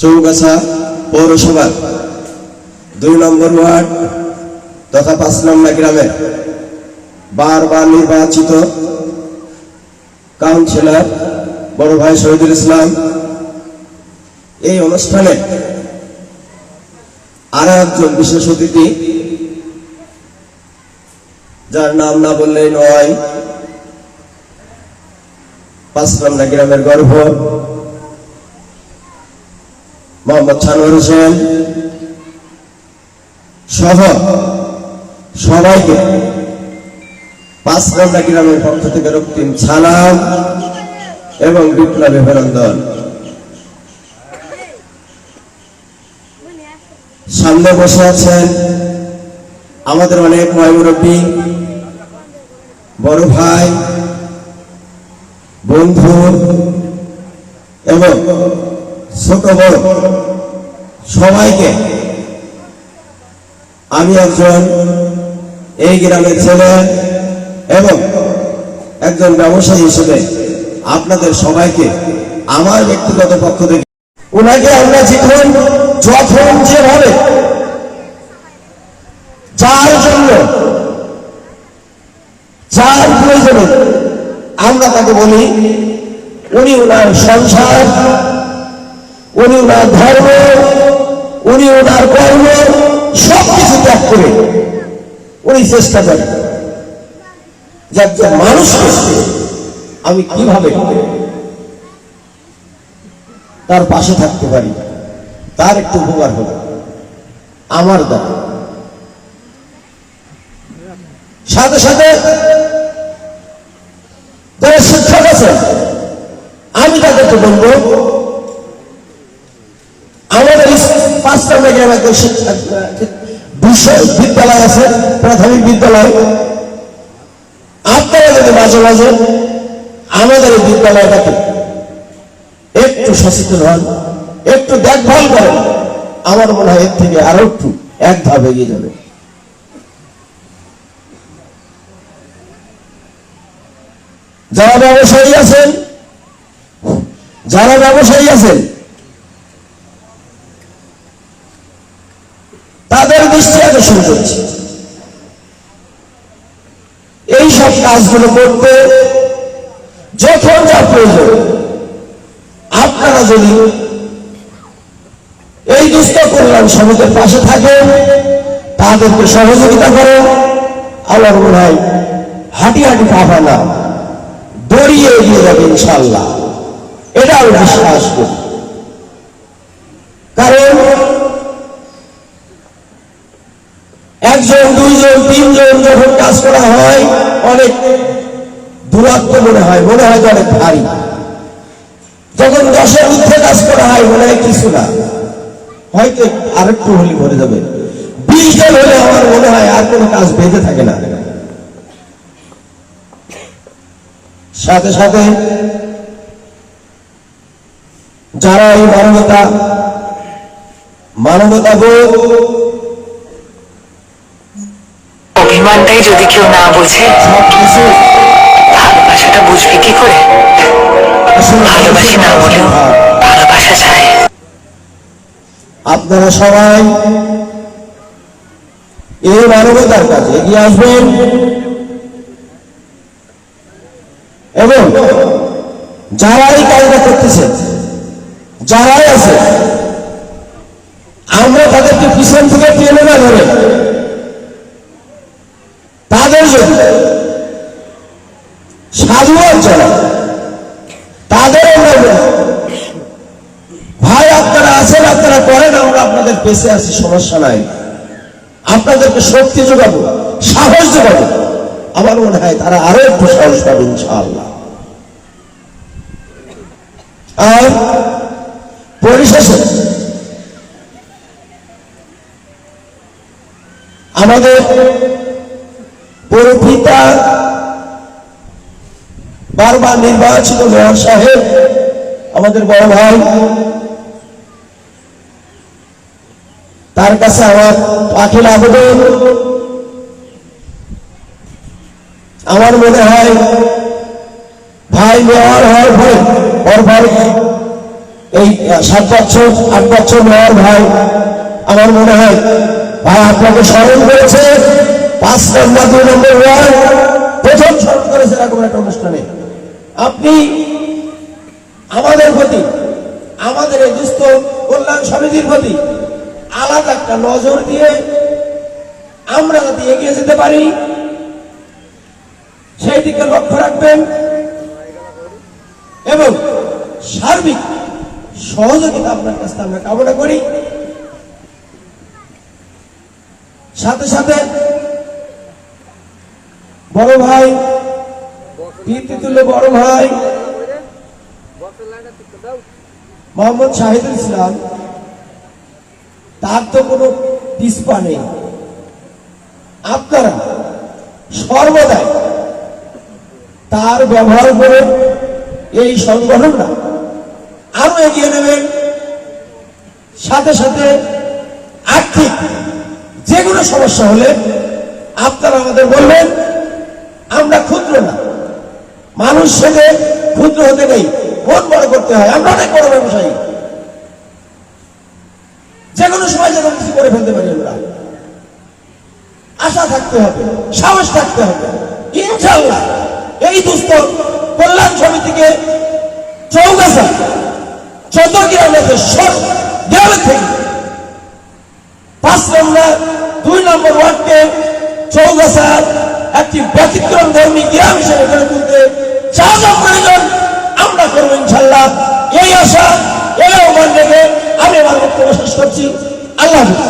চৌগাছা পৌরসভার দুই নম্বর ওয়ার্ড তথা পাঁচ নম্বর গ্রামের বারবার নির্বাচিত কাউন্সিলর বড় ভাই শহীদুল ইসলাম। এই অনুষ্ঠানে আরও একজন বিশেষ অতিথি, যার নাম না বললেই নয়, পাঁচ নম্বর গ্রামের গর্ভ। মোহাম্মদ ছানোয়ার হোসেন। সহ সবাইকে পাঁচ নম্বর গ্রামের পক্ষ থেকে রক্তিম সালাম এবং বিপ্লবী অভিনন্দন। সামনে বসে আছেন আমাদের অনেক ময় মুরব্বী, বড় ভাই, বন্ধু এবং ছোট বড় সবাইকে। আমি একজন এই গ্রামের ছেলে এবং একজন ব্যবসায়ী হিসেবে আপনাদের সবাইকে আমার ব্যক্তিগত পক্ষ থেকে ওনাকে আমরা যখন যখন যেভাবে যার জন্য, যার প্রয়োজনে আমরা তাকে বলি, উনি ওনার সংসার উনি ওনার ধর্ম, উনি ওনার কর্ম সব কিছু ত্যাগ করে উনি চেষ্টা করেন। যে একজন মানুষকে আমি কীভাবে তার পাশে থাকতে পারি? তার একটু উপকার হবে আমার দ্বারা। সাথে সাথে যারা শিক্ষক আছে আমি তাদেরকে বলব আমাদের ইস- পাঁচ নম্বর গ্রামে একটা শিক্ষা বিষয় বিদ্যালয় আছে, প্রাথমিক বিদ্যালয়। আপনারা যদি মাঝে মাঝে আমাদের এই বিদ্যালয়টাকে একটু সচেতন হন, একটু দেখভাল করেন, আমার মনে হয় এর থেকে আরও একটু এক ধাপ এগিয়ে যাবে। যারা ব্যবসায়ী আছেন, যারা ব্যবসায়ী আছেন দৃষ্টি আকর্ষণ করছে। এই সব কাজগুলো করতে যখন যা প্রয়োজন, আপনারা যদি এই দুস্থ কল্যাণ সমিতির পাশে থাকেন, তাদেরকে সহযোগিতা করেন আমার মনে হয় হাঁটি হাঁটি পাবা না দড়িয়ে এগিয়ে যাবে ইনশাল্লাহ এটা আমি বিশ্বাস করি। একজন, দুইজন, তিনজন যখন কাজ করা হয়, অনেক দূরত্ব মনে হয় মনে হয় অনেক ভারী। যখন দশের ঊর্ধ্বে কাজ করা হয়, মনে হয় কিছু না। হয়তো আরেকটু হলি ভরে যাবে। বিশ জন হলে আমার মনে হয় আর কোনো কাজ বেঁধে থাকে না। সাথে সাথে যারা এই মানবতা মানবতা বোধ অভিমানটাই যদি কেউ না বোঝে, ভালোবাসাটা বুঝবে কি করে? ভালোবাসি না বলেও ভালোবাসা চায় আপনারা সবাই এই মানবতার কাছে এগিয়ে আসবেন। এবং যারা এই কাজটা করতেছেন যারাই আছে, আমরা তাদেরকে পিছন থেকে টেনে না ধরে তাদের জন্য সাধুবাদ জানাই তাদের আমরা বলি, ভাই আপনারা আছেন আপনারা করেন আমরা আপনাদের পেছে আছি, সমস্যা নাই। আপনাদেরকে শক্তি যোগাবো, সাহস যোগাবো। আমার মনে হয় তারা আরও একটু সাহস পাবে, ইনশাআল্লাহ। আর পরিশেষে, আমাদের পরপিতা বারবার নির্বাচিত মেয়র সাহেব, আমাদের বড় ভাই তার কাছে আমার আখিল আবেদন আমার মনে হয় ভাই মেয়র হওয়ার পরে, ওর ভাই, এই সাত বছর, আট বছর মেয়র ভাই, আমার মনে হয় ভাই আপনাকে স্মরণ করেছে। পাঁচ নম্বর, দুই নম্বর ওয়ার্ড, প্রথম স্মরণ করেছে এরকম একটা অনুষ্ঠানে। আপনি আমাদের প্রতি, আমাদের এই দুস্থ কল্যাণ সমিতির প্রতি একটা নজর দিয়ে আমরা যাতে এগিয়ে যেতে পারি, সেই দিকে লক্ষ্য রাখবেন এবং সার্বিক সহযোগিতা আপনার কাছে আমরা কামনা করি। সাথে সাথে বড় ভাই কীর্তি তুলে বড় ভাই, মোহাম্মদ শাহিদুল ইসলাম তার তো কোনো পিসপা নেই। আপনারা সর্বদাই তার ব্যবহার করে এই সংগঠনটা আরও এগিয়ে নেবেন। সাথে সাথে আর্থিক যে কোনো সমস্যা হলে আপনারা আমাদের বলবেন, আমরা ক্ষুদ্র না। মানুষ সেজে ক্ষুদ্র হতে নেই, মন বড় করতে হয়। আমরা অনেক বড় ব্যবসায়ী যে কোনো সময় যে কোনো কিছু করে ফেলতে পারি আমরা আশা থাকতে হবে, সাহস থাকতে হবে। ইনশাল্লাহ এই দুস্থ কল্যাণ সমিতিকে চৌগাছা চোদ্দ গ্রামের সব দেওয়ালে থেকে পাঁচ নম্বর, দুই নম্বর ওয়ার্ডকে চৌগাছা একটি ব্যতিক্রম ধর্মী গ্রাম হিসেবে গড়ে তুলতে যা যা প্রয়োজন, আমরা করব ইনশাল্লাহ এই আশা, এই আহ্বান রেখে আমি আমার বক্তব্য শেষ করছি। আল্লাহ হাফিজ।